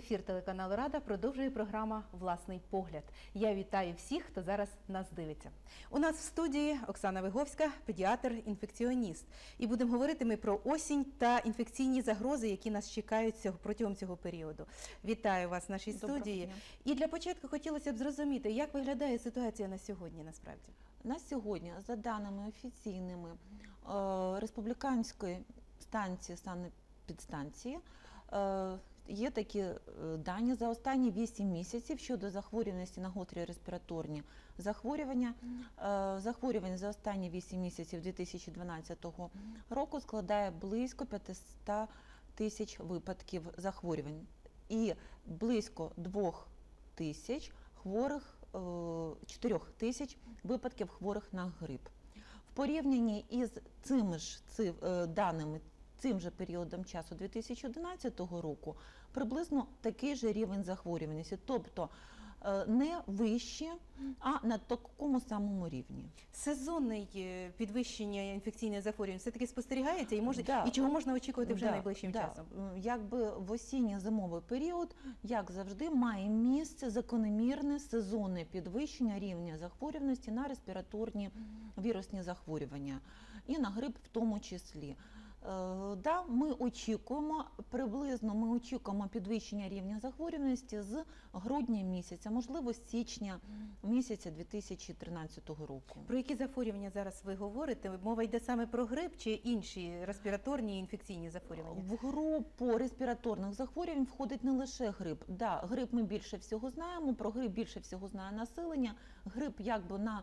Ефір телеканалу Рада продовжує програма Власний погляд. Я вітаю всіх, хто зараз нас дивиться. У нас в студії Оксана Виговська, педіатр-інфекціоніст. І будемо говорити ми про осінь та інфекційні загрози, які нас чекають протягом цього періоду. Вітаю вас в нашій Доброго студії. дня. І для початку хотілося б зрозуміти, як виглядає ситуація на сьогодні насправді. На сьогодні, за даними офіційними е, республіканської станції санепідстанції, е, є такі е, дані за останні 8 місяців щодо захворюваності на гострі респіраторні захворювання. Е, Захворювань за останні 8 місяців 2012 року складає близько 500 тисяч випадків захворювань і близько 2 тисяч хворих, 4 тисяч випадків хворих на грип. В порівнянні із цими ж е, даними, цим же періодом часу 2011 року, приблизно такий же рівень захворюваності, тобто е, не вище, а на такому самому рівні. Сезонне е, підвищення інфекційних захворювань все-таки спостерігається і може Да. і чого можна очікувати вже Да, найближчим да. часом. Якби в осінньо-зимовий період, як завжди, має місце закономірне сезонне підвищення рівня захворюваності на респіраторні вірусні захворювання і на грип в тому числі. Е, Да, ми очікуємо приблизно ми очікуємо підвищення рівня захворюваності з грудня місяця, можливо, з січня місяця 2013 року. Про які захворювання зараз ви говорите? Мова йде саме про грип чи інші респіраторні і інфекційні захворювання? В групу респіраторних захворювань входить не лише грип. Да, грип ми більше всього знаємо, про грип більше всього знає населення. Грип якби на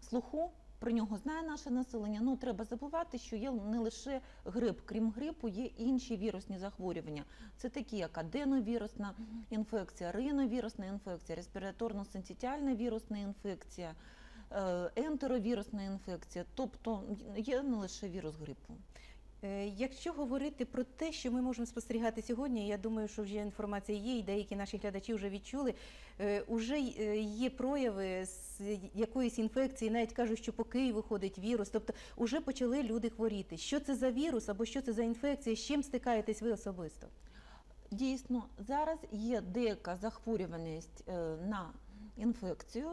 слуху. Про нього знає наше населення. Ну треба забувати, що є не лише грип, крім грипу, є інші вірусні захворювання. Це такі, як аденовірусна інфекція, риновірусна інфекція, респіраторно-синцитіальна вірусна інфекція, е, ентеровірусна інфекція. Тобто є не лише вірус грипу. Е, Якщо говорити про те, що ми можемо спостерігати сьогодні, я думаю, що вже інформація є, і деякі наші глядачі вже відчули. е, Уже е, є прояви з якоїсь інфекції, навіть кажуть, що по Києву ходить вірус. Тобто вже почали люди хворіти. Що це за вірус або що це за інфекція? З чим стикаєтесь ви особисто? Дійсно, зараз є деяка захворюваність на інфекцію,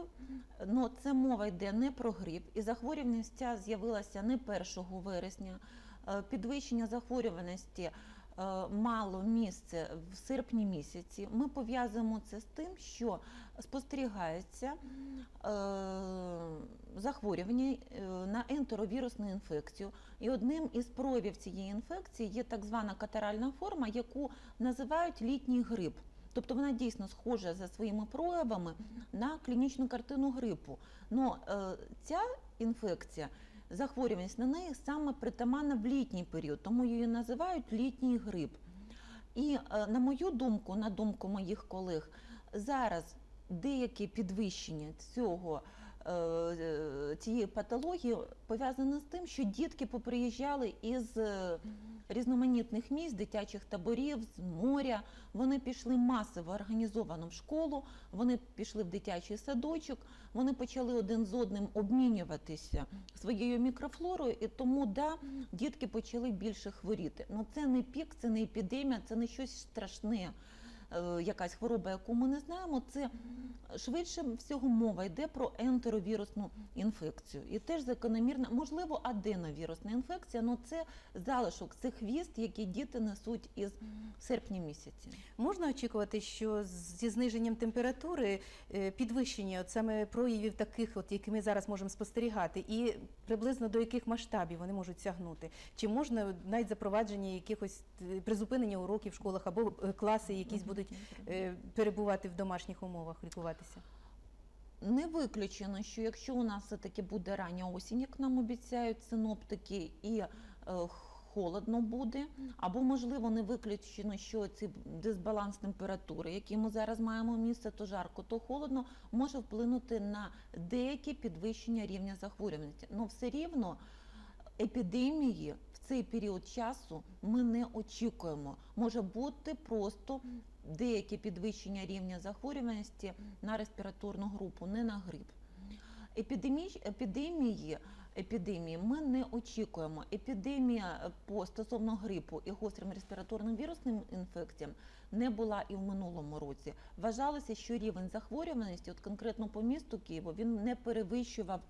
але це мова йде не про грип, і захворюваність ця з'явилася не 1 вересня. Е, Підвищення захворюваності е, мало місце в серпні місяці. Ми пов'язуємо це з тим, що спостерігається е, захворювання на ентеровірусну інфекцію. І одним із проявів цієї інфекції є так звана катаральна форма, яку називають літній грип. Тобто вона дійсно схожа за своїми проявами на клінічну картину грипу. Но ця інфекція, захворюваність на неї саме притаманна в літній період, тому її називають літній грип. І е, на мою думку, на думку моїх колег, зараз деяке підвищення цього. Е, Цієї патології пов'язане з тим, що дітки поприїжджали із е, різноманітних місць, дитячих таборів, з моря. Вони пішли масово організовано в школу, вони пішли в дитячий садочок, вони почали один з одним обмінюватися своєю мікрофлорою, і тому да, дітки почали більше хворіти. Ну це не пік, це не епідемія, це не щось страшне. Е, Якась хвороба, яку ми не знаємо, це швидше всього мова йде про ентеровірусну інфекцію. І теж закономірна, можливо, аденовірусна інфекція, але це залишок, це хвіст, який діти несуть із серпня місяці. Можна очікувати, що зі зниженням температури е, підвищення от саме проявів таких, от які ми зараз можемо спостерігати, і приблизно до яких масштабів вони можуть сягнути? Чи можна навіть запровадження якихось е, призупинення уроків в школах або класи, якісь будуть е, перебувати в домашніх умовах, лікуватися? Не виключено, що якщо у нас все-таки буде рання осінь, як нам обіцяють синоптики, і е, холодно буде, або можливо не виключено, що цей дисбаланс температури, який ми зараз маємо місце, то жарко, то холодно, може вплинути на деякі підвищення рівня захворюваності. Ну все рівно епідемії в цей період часу ми не очікуємо. Може бути просто деяке підвищення рівня захворюваності на респіраторну групу, не на грип. Епідемії, епідемії ми не очікуємо. Епідемія по стосовно грипу і гострим респіраторним вірусним інфекціям не була і в минулому році. Вважалося, що рівень захворюваності, от конкретно по місту Києву, він не перевищував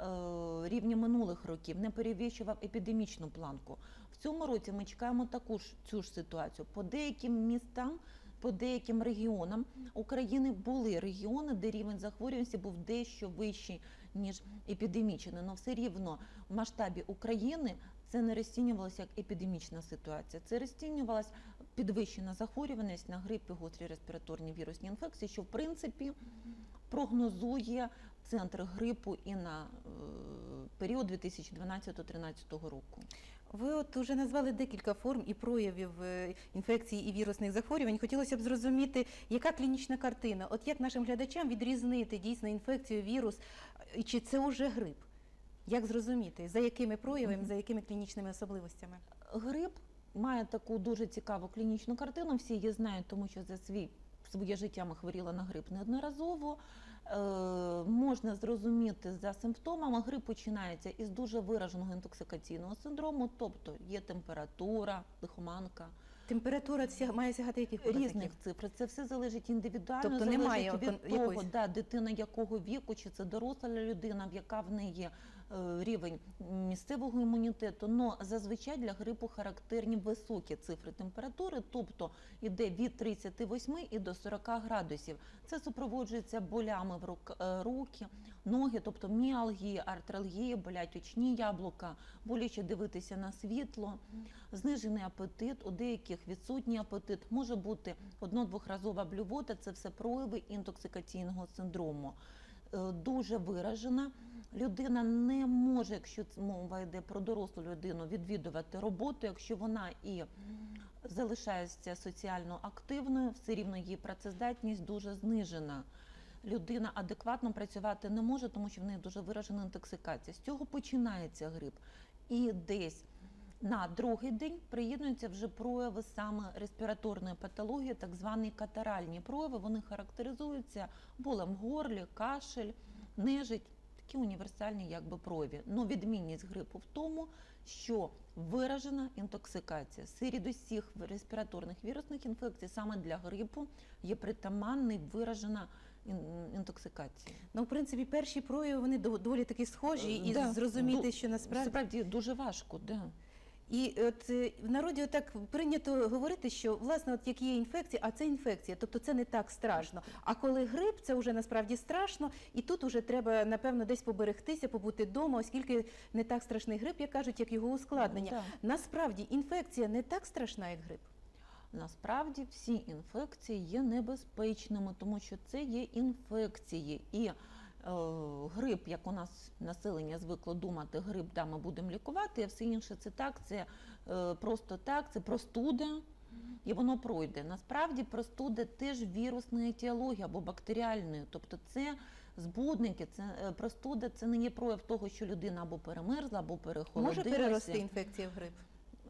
е, рівні минулих років, не перевищував епідемічну планку. В цьому році ми чекаємо таку ж цю ж ситуацію. По деяким містам, по деяким регіонам України були регіони, де рівень захворюваності був дещо вищий ніж епідемічний. Але все рівно в масштабі України це не розцінювалося як епідемічна ситуація. Це розцінювалася підвищена захворюваність на грип гострі респіраторні вірусні інфекції, що в принципі прогнозує центр грипу і на е, період 2012-2013 року. Ви от уже назвали декілька форм і проявів е, інфекцій і вірусних захворювань. Хотілося б зрозуміти, яка клінічна картина, от як нашим глядачам відрізнити дійсно інфекцію, вірус, і чи це уже грип? Як зрозуміти, за якими проявами, за якими клінічними особливостями? Грип має таку дуже цікаву клінічну картину. Всі її знають, тому що за свій своє життя ми хворіла на грип неодноразово. Е, можна зрозуміти за симптомами. Грип починається із дуже вираженого інтоксикаційного синдрому, тобто є температура, лихоманка, Температура ця має сягати яких різних показників? цифр. Це все залежить індивідуально. Тобто залежить немає від того, якоїсь- да, дитина якого віку, чи це доросла людина, в яка в неї рівень місцевого імунітету. Но зазвичай для грипу характерні високі цифри температури, тобто йде від 38 і до 40 градусів. Це супроводжується болями в е, руки, ноги, тобто міалгії, артралгії, болять очні яблука, боляче дивитися на світло, знижений апетит, у деяких відсутній апетит, може бути одно-двохразова блювота, це все прояви інтоксикаційного синдрому. Е, Дуже виражена. Людина не може, якщо мова йде про дорослу людину, відвідувати роботу, якщо вона і залишається соціально активною, все рівно її працездатність дуже знижена. Людина адекватно працювати не може, тому що в неї дуже виражена інтоксикація. З цього починається грип. І десь на другий день приєднуються вже прояви саме респіраторної патології, так звані катаральні прояви. Вони характеризуються болем горлі, кашель, нежить, такі універсальні якби прояви. Но відмінність грипу в тому, що виражена інтоксикація. Серед усіх респіраторних вірусних інфекцій саме для грипу є притаманний виражена інтоксикація. Ну, в принципі, перші прояви вони доволі таки схожі, і Е, Да, зрозуміти, що насправді Справді дуже важко, да. І от е, в народі так прийнято говорити, що власне, от як є інфекція, а це інфекція, тобто це не так страшно. А коли грип, це вже насправді страшно, і тут вже треба напевно десь поберегтися, побути вдома, оскільки не так страшний грип, як кажуть, як його ускладнення. Да. Насправді інфекція не так страшна, як грип. Насправді всі інфекції є небезпечними, тому що це є інфекції. І грип, як у нас населення звикло думати, грип да, ми будемо лікувати, а все інше це так, це е, просто так, це простуда. І воно пройде. Насправді простуда теж вірусна етіологія або бактеріальна. Тобто це збудники, це е, простуда, це не є прояв того, що людина або перемерзла, або перехолодилася. Може перерости інфекція в грип?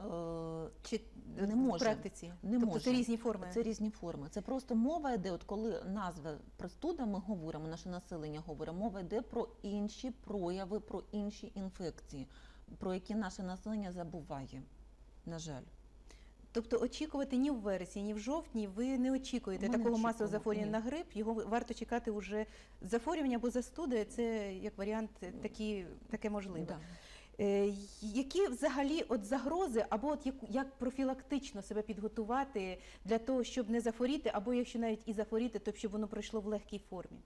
Е, Чи Не в може. практиці? Не тобто може. це різні форми. Це різні форми. Це просто мова йде, от коли назва простуда, ми говоримо, наше населення говорить, мова йде про інші прояви, про інші інфекції, про які наше населення забуває. На жаль. Тобто очікувати ні в вересні, ні в жовтні ви не очікуєте Ми не такого масового захворювання на грип. Його варто чекати уже захворювання або застуди. Це як варіант такі, таке можливе. Да. Е, які взагалі от загрози, або от як, як профілактично себе підготувати для того, щоб не захворіти, або якщо навіть і захворіти, то щоб воно пройшло в легкій формі?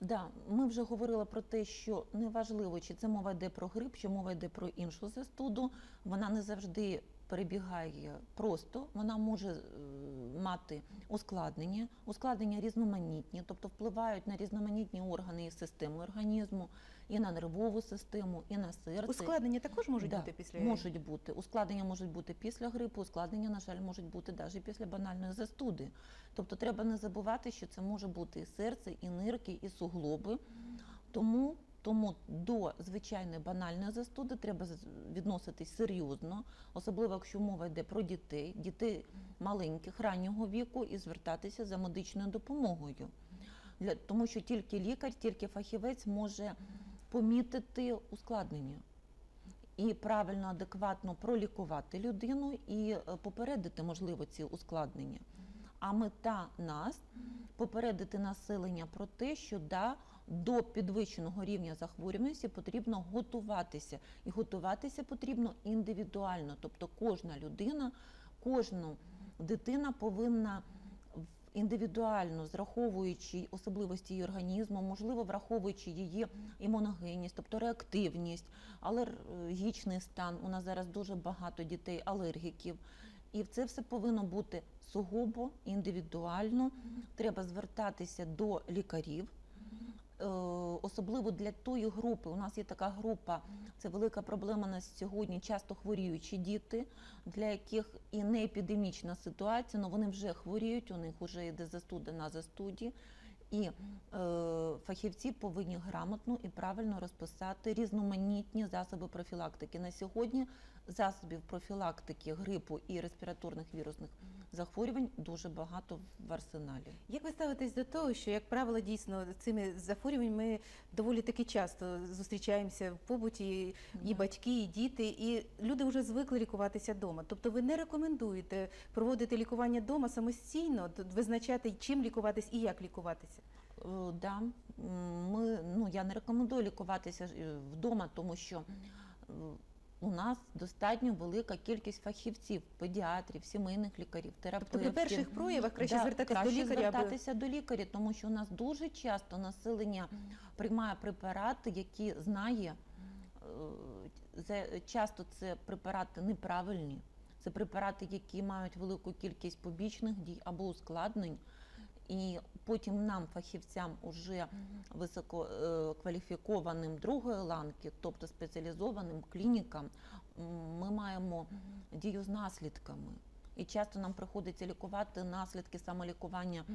Да, ми вже говорили про те, що неважливо, чи це мова йде про грип, чи мова йде про іншу застуду. Вона не завжди перебігає просто, вона може е, мати ускладнення, ускладнення різноманітні, тобто впливають на різноманітні органи і системи організму, і на нервову систему, і на серце. Ускладнення також можуть Да, бути після можуть бути. Ускладнення можуть бути після грипу, ускладнення, на жаль, можуть бути навіть після банальної застуди. Тобто треба не забувати, що це може бути і серце, і нирки, і суглоби. Тому, тому до звичайної банальної застуди треба відноситись серйозно, особливо якщо мова йде про дітей, дітей маленьких, раннього віку, і звертатися за медичною допомогою. тому, що тільки лікар, тільки фахівець може помітити ускладнення і правильно, адекватно пролікувати людину і е, попередити, можливо, ці ускладнення. А мета нас попередити населення про те, що да, до підвищеного рівня захворюваності потрібно готуватися, і готуватися потрібно індивідуально. Тобто кожна людина, кожна дитина повинна індивідуально, зраховуючи особливості її організму, можливо, враховуючи її імуногенність, тобто реактивність, алергічний стан. У нас зараз дуже багато дітей алергіків. І це все повинно бути сугубо індивідуально. Треба звертатися до лікарів. Е, Особливо для тої групи. У нас є така група, це велика проблема на сьогодні. Часто хворіючі діти, для яких і не епідемічна ситуація, але вони вже хворіють, у них вже йде застуда на застуді. І е, фахівці повинні грамотно і правильно розписати різноманітні засоби профілактики. На сьогодні засобів профілактики грипу і респіраторних вірусних захворювань дуже багато в арсеналі. Як ви ставитесь до того, що, як правило, дійсно цими захворюваннями ми доволі таки часто зустрічаємося в побуті, і батьки, і діти, і люди вже звикли лікуватися вдома. Тобто ви не рекомендуєте проводити лікування вдома самостійно, визначати, чим лікуватись і як лікуватися? Е, Да, ми, ну, я не рекомендую лікуватися е, вдома, тому що е, у нас достатньо велика кількість фахівців, педіатрів, сімейних лікарів, Тобто терапевтів. при перших проявах краще Да, звертатись краще до лікаря, звертатися до лікаря, тому що у нас дуже часто населення приймає препарати, які знає. Часто це препарати неправильні. Це препарати, які мають велику кількість побічних дій або ускладнень. І потім нам, фахівцям, уже висококваліфікованим другої ланки, тобто спеціалізованим клінікам, ми маємо дію з наслідками. І часто нам приходиться лікувати наслідки самолікування е,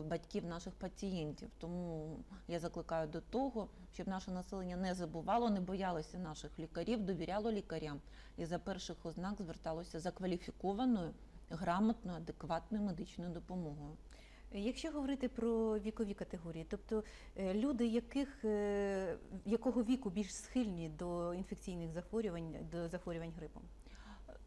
батьків наших пацієнтів. Тому я закликаю до того, щоб наше населення не забувало, не боялося наших лікарів, довіряло лікарям і за перших ознак зверталося за кваліфікованою, грамотною, адекватною медичною допомогою. Якщо говорити про вікові категорії, тобто е, люди, яких, е, якого віку більш схильні до інфекційних захворювань, до захворювань грипом?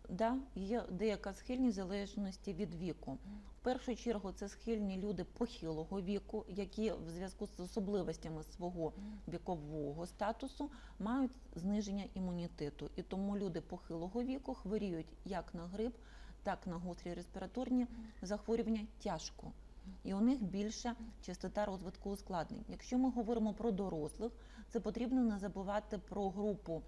Да, є деяка схильність в залежності від віку. В першу чергу це схильні люди похилого віку, які в зв'язку з особливостями свого вікового статусу мають зниження імунітету. І тому люди похилого віку хворіють як на грип, так на гострі респіраторні захворювання тяжко. І у них більша частота розвитку ускладнень. Якщо ми говоримо про дорослих, це потрібно не забувати про групу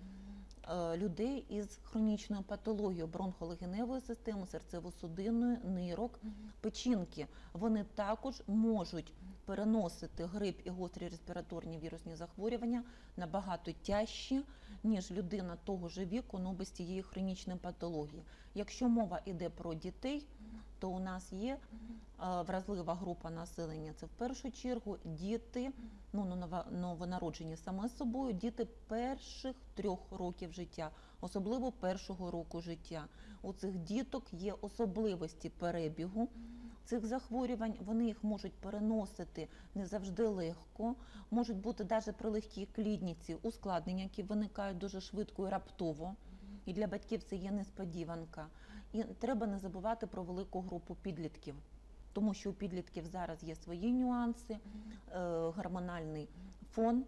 е, людей із хронічною патологією бронхолегеневої системи, серцево-судинної, нирок, печінки. Вони також можуть переносити грип і гострі респіраторні вірусні захворювання набагато тяжчі, ніж людина того ж віку, но без цієї хронічної патології. Якщо мова йде про дітей, то у нас є е, вразлива група населення. Це в першу чергу діти, ну нова- новонароджені саме собою, діти перших трьох років життя, особливо першого року життя. У цих діток є особливості перебігу цих захворювань. Вони їх можуть переносити не завжди легко. Можуть бути навіть при легкій клідніці ускладнення, які виникають дуже швидко і раптово. І для батьків це є несподіванка. І треба не забувати про велику групу підлітків, тому що у підлітків зараз є свої нюанси, е, гормональний фон,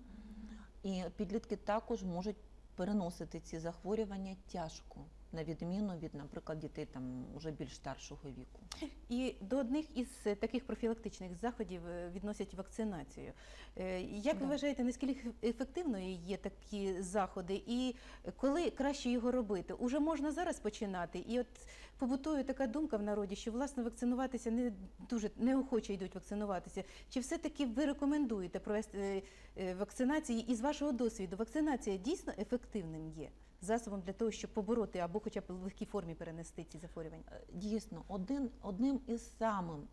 і підлітки також можуть переносити ці захворювання тяжко, на відміну від, наприклад, дітей там уже більш старшого віку. І до одних із е, таких профілактичних заходів е, відносять вакцинацію. Е, Як ви вважаєте, наскільки ефективною є такі заходи, і коли краще його робити? Уже можна зараз починати? І от побутує така думка в народі, що власне вакцинуватися не дуже неохоче йдуть вакцинуватися. Чи все-таки ви рекомендуєте провести вакцинації? І з вашого досвіду вакцинація дійсно ефективним є засобом для того, щоб побороти або хоча б в легкій формі перенести ці захворювання? Е, Дійсно, один, одним із самим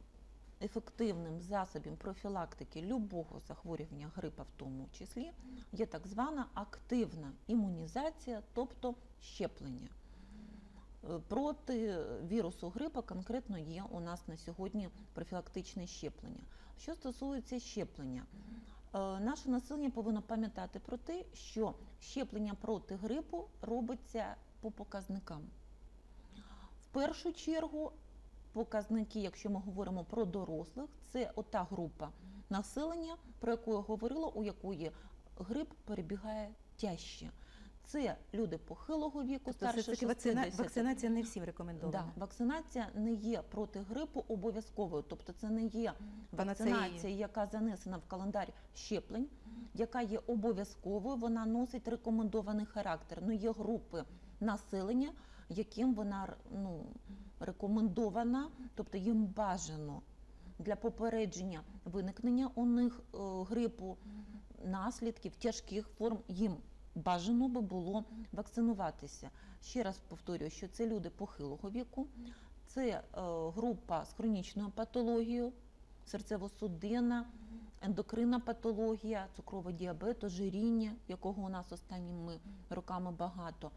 ефективним засобів профілактики любого захворювання грипа, в тому числі, є так звана активна імунізація, тобто щеплення. Е, Проти вірусу грипа конкретно є у нас на сьогодні профілактичне щеплення. Що стосується щеплення, наше населення повинно пам'ятати про те, що щеплення проти грипу робиться по показникам. В першу чергу показники, якщо ми говоримо про дорослих, це ота група населення, про яку я говорила, у якої грип перебігає тяжче. Це люди похилого віку, Тобто старше таки вакцина, вакцинація не всім рекомендована. Да, вакцинація не є проти грипу обов'язковою, тобто це не є вакцинація, яка занесена в календар щеплень, яка є обов'язковою, вона носить рекомендований характер. Ну є групи населення, яким вона ну, рекомендована, тобто їм бажано для попередження виникнення у них е, грипу, наслідків тяжких форм їм бажано би було вакцинуватися. Ще раз повторюю, що це люди похилого віку, це е, група з хронічною патологією, серцево-судинна, ендокринна патологія, цукровий діабет, ожиріння, якого у нас останніми роками багато,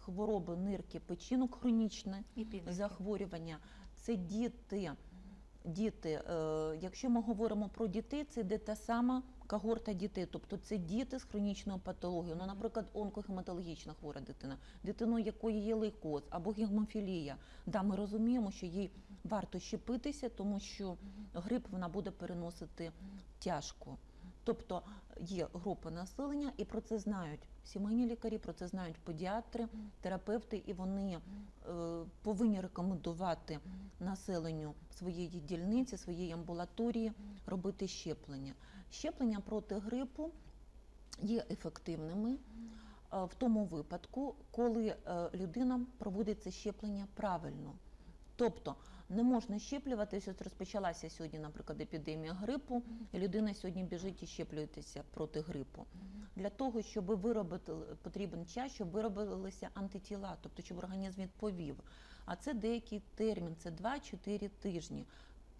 хвороби нирки, печінок хронічне І захворювання. Це діти. Діти, е, якщо ми говоримо про дітей, це йде та сама когорта дітей, тобто це діти з хронічною патологією. Ну, наприклад, онкохематологічна хвора дитина, дитину якої є лейкоз або гемофілія. Да, ми розуміємо, що їй варто щепитися, тому що грип вона буде переносити тяжко. Тобто є група населення, і про це знають сімейні лікарі, про це знають педіатри, терапевти, і вони е, повинні рекомендувати населенню своєї дільниці, своєї амбулаторії робити щеплення. Щеплення проти грипу є ефективними е, в тому випадку, коли е, людина проводить це щеплення правильно. Тобто не можна щеплюватися. Ось розпочалася сьогодні, наприклад, епідемія грипу, і людина сьогодні біжить і щеплюється проти грипу. Для того, щоб виробити потрібен час, щоб виробилися антитіла, тобто щоб організм відповів. А це деякий термін, це 2-4 тижні.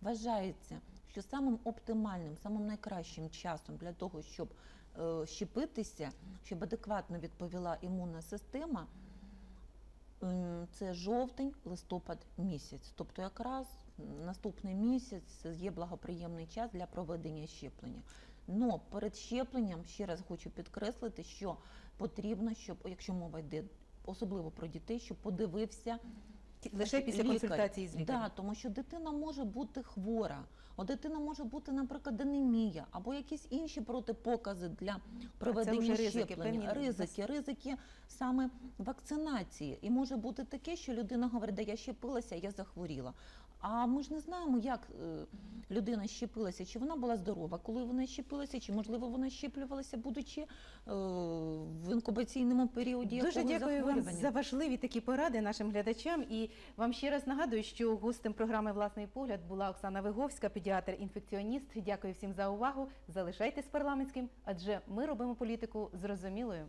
Вважається, що самим оптимальним, самим найкращим часом для того, щоб е, щепитися, щоб адекватно відповіла імунна система, це жовтень, листопад місяць. Тобто якраз наступний місяць є благоприємний час для проведення щеплення. Но перед щепленням ще раз хочу підкреслити, що потрібно, щоб якщо мова йде особливо про дітей, щоб подивився Лише після лікар. консультації з лікарем. Да, тому що дитина може бути хвора, а дитина може бути, наприклад, анемія або якісь інші протипокази для проведення щеплення. певні ризики, ризики саме вакцинації. І може бути таке, що людина говорить, да я щепилася, я захворіла. А ми ж не знаємо, як е, людина щепилася, чи вона була здорова, коли вона щепилася, чи можливо вона щеплювалася, будучи е, в інкубаційному періоді. Дуже дякую вам за важливі такі поради нашим глядачам. І вам ще раз нагадую, що гостем програми Власний погляд була Оксана Виговська, педіатр-інфекціоніст. Дякую всім за увагу. Залишайтесь парламентським, адже ми робимо політику зрозумілою.